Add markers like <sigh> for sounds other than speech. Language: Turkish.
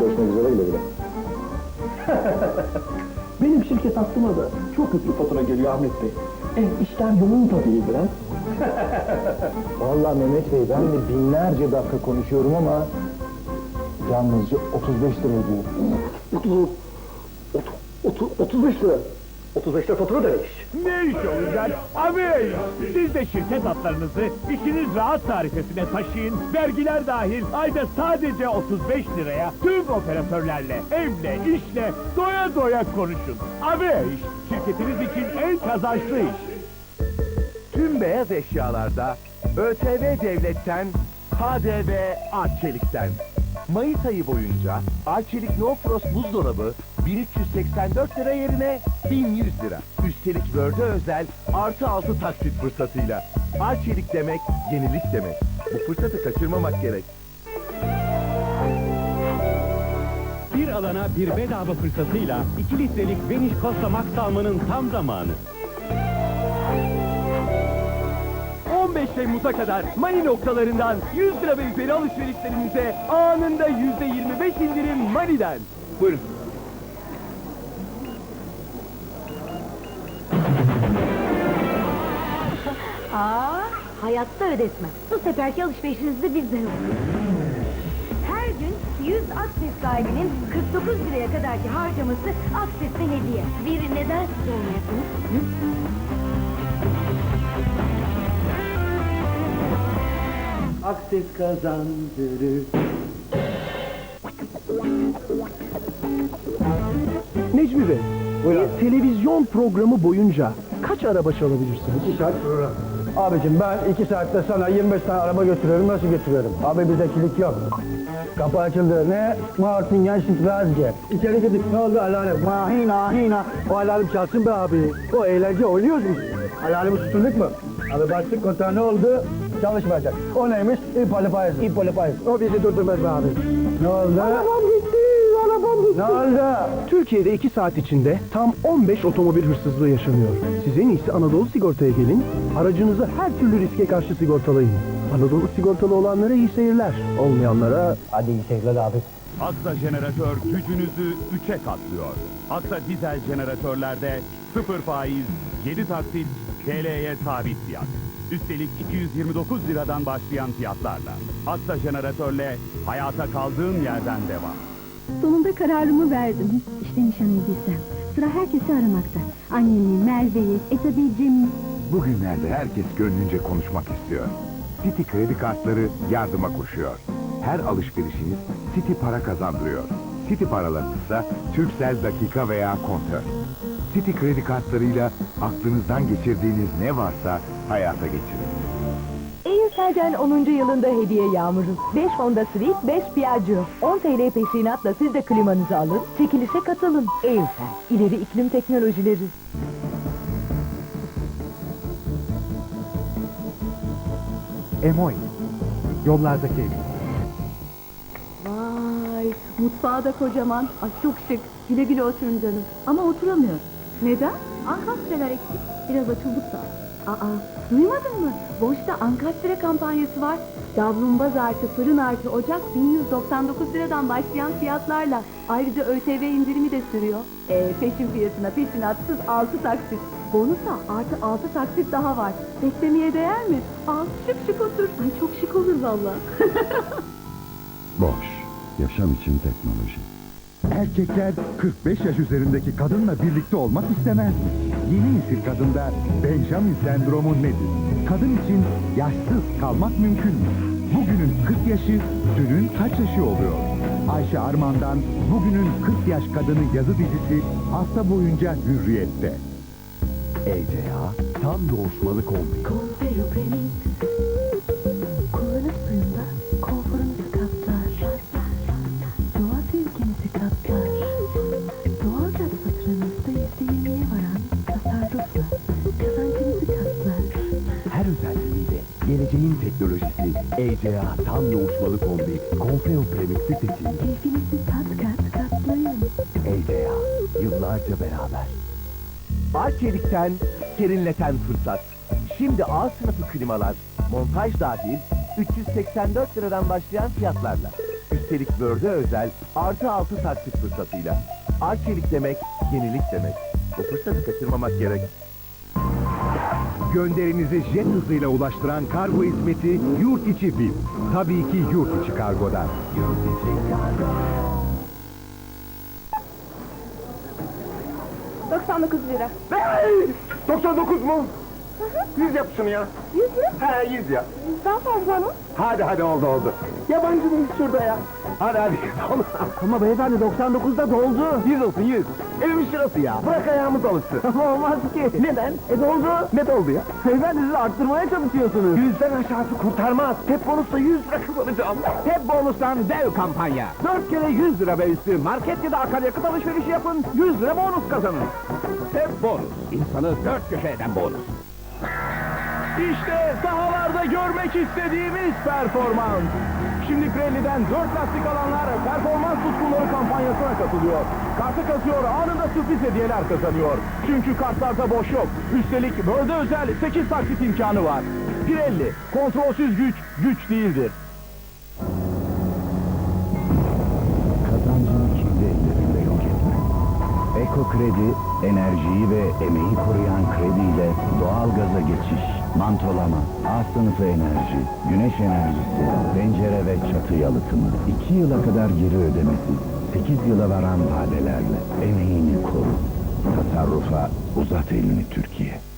Görüşmek üzere güle güle. <laughs> Benim şirket aklıma da çok yüklü fatura geliyor Ahmet Bey. E, işler yoğun tabii biraz. <laughs> Vallahi Mehmet Bey ben de binlerce dakika konuşuyorum ama yalnızca 35 lira ödüyorum. 30, 30, 35 lira. 35 lira fatura demiş. Ne iş olacak? Abi siz de şirket hatlarınızı işiniz rahat tarifesine taşıyın. Vergiler dahil ayda sadece 35 liraya tüm operatörlerle, evle, işle doya doya konuşun. Abi şirketiniz için en kazançlı iş. Tüm beyaz eşyalarda ÖTV devletten, KDV Arçelik'ten. Mayıs ayı boyunca Arçelik No Frost buzdolabı 1384 lira yerine 1100 lira. Üstelik Word'e özel artı altı taksit fırsatıyla. Arçelik demek yenilik demek. Bu fırsatı kaçırmamak gerek. Bir alana bir bedava fırsatıyla 2 litrelik Veniş Costa Max almanın tam zamanı. 15 Temmuz'a kadar Mani noktalarından 100 lira ve üzeri alışverişlerinize anında %25 indirim Mani'den. Buyurun. Aa, hayatta ödetmem. Bu seferki alışverişinizde bizden olur. Her gün 100 Akses sahibinin 49 liraya kadarki harcaması Akses'e hediye. Bir neden siz? Akses kazandırır. Necmi Bey, bir televizyon programı boyunca kaç araba çalabilirsiniz? İki saat program. Abicim ben iki saatte sana 25 tane araba götürüyorum. Nasıl götürüyorum? Abi bize kilit yok. Kapı açıldı. Ne? Martin Gençlik Vazge. İçeri girdik. Ne oldu alarm? Mahina hina. O alarm çalsın be abi. O eğlence oynuyoruz biz. Alarmı susturduk mu? Abi bastık kontağı ne oldu? Çalışmayacak. O neymiş? İpali faiz. O bizi durdurmaz be abi. Ne oldu? Arabam gitti. Arabam gitti. Ne oldu? Türkiye'de 2 saat içinde tam 15 otomobil hırsızlığı yaşanıyor. Siz en iyisi Anadolu Sigorta'ya gelin, aracınızı her türlü riske karşı sigortalayın. Anadolu Sigortalı olanlara iyi seyirler, olmayanlara Hadi iyi seyirler abi. Aksa jeneratör gücünüzü 3'e katlıyor. Aksa dizel jeneratörlerde 0 faiz, 7 taksit, TL'ye sabit fiyat. Üstelik 229 liradan başlayan fiyatlarla. Aksa jeneratörle hayata kaldığın yerden devam. Sonunda kararımı verdim. İşte nişan hediyesem. Sıra herkesi aramakta. Annemi, Merve'yi, e tabii Cem'i. Bugünlerde herkes gönlünce konuşmak istiyor. City kredi kartları yardıma koşuyor. Her alışverişiniz City para kazandırıyor. City paralarınızsa Türksel dakika veya kontör. City kredi kartlarıyla aklınızdan geçirdiğiniz ne varsa hayata geçirin. Eylülsel'den 10. yılında hediye yağmuru. 5 Honda Civic, 5 Piaggio. 10 TL peşinatla siz de klimanızı alın, çekilişe katılın. Eylülsel, ileri iklim teknolojileri. Emoy, yollardaki ev. Vay, mutfağı da kocaman. Ay çok şık. Güle güle oturun canım. Ama oturamıyor. Neden? Ankastreler eksik. Biraz açıldık da. Aa, duymadın mı? Boşta ankastre kampanyası var. Davlumbaz artı, fırın artı, ocak 1199 liradan başlayan fiyatlarla. Ayrıca ÖTV indirimi de sürüyor. Ee, peşin fiyatına peşinatsız 6 taksit. Bonusa artı 6 taksit daha var. Beklemeye değer mi? Al şık şık otur. Ay çok şık olur valla. <laughs> Boş, yaşam için teknoloji. Erkekler 45 yaş üzerindeki kadınla birlikte olmak istemez mi? Yeni nesil kadında Benjamin sendromu nedir? Kadın için yaşsız kalmak mümkün mü? Bugünün 40 yaşı, dünün kaç yaşı oluyor? Ayşe Arman'dan Bugünün 40 Yaş Kadını yazı dizisi hafta boyunca hürriyette. ECA tam doğuşmalı kombi. Konfero geleceğin teknolojisi ECA tam yoğuşmalı kombi Confeo Premix'i seçin. Keyfinizi kat kat katlayın. ECA yıllarca beraber. Arçelik'ten serinleten fırsat. Şimdi A sınıfı klimalar montaj dahil 384 liradan başlayan fiyatlarla. Üstelik Word'e özel artı altı taksit fırsatıyla. Arçelik demek, yenilik demek. Bu fırsatı kaçırmamak gerek. Gönderinizi jet hızıyla ulaştıran kargo hizmeti yurt içi VIP. Tabii ki yurt içi kargodan. 99 lira. 99 mu? 100 yap şunu ya. 100 mü? He 100 ya. Daha fazla mı? Hadi hadi oldu oldu. Yabancı mıyız şurada ya? Hadi hadi. <laughs> Ama beyefendi 99'da doldu. 100 olsun 100. Evimin şurası ya. Bırak ayağımız alışsın. <laughs> Olmaz ki. Neden? E doldu. Ne doldu ya? Beyefendi siz arttırmaya çalışıyorsunuz. Yüzden aşağısı kurtarmaz. Hep bonusla 100 lira kazanacağım. Hep bonustan dev kampanya. 4 kere 100 lira ve üstü market ya da akaryakıt alışverişi yapın. 100 lira bonus kazanın. Hep bonus. İnsanı dört köşe eden bonus. İşte sahalarda görmek istediğimiz performans. Şimdi Pirelli'den 4 lastik alanlar performans tutkunları kampanyasına katılıyor. Kartı kasıyor anında sürpriz hediyeler kazanıyor. Çünkü kartlarda boş yok. Üstelik Word'e özel 8 taksit imkanı var. Pirelli, kontrolsüz güç, güç değildir. Kazancını kendi ellerinde yok etme. Eko Kredi, enerjiyi ve emeği koruyan krediyle doğal gaza geçiş, mantolama, A sınıfı enerji, güneş enerjisi, pencere ve çatı yalıtımı, 2 yıla kadar geri ödemesi, 8 yıla varan vadelerle emeğini koru. Tasarrufa uzat elini Türkiye.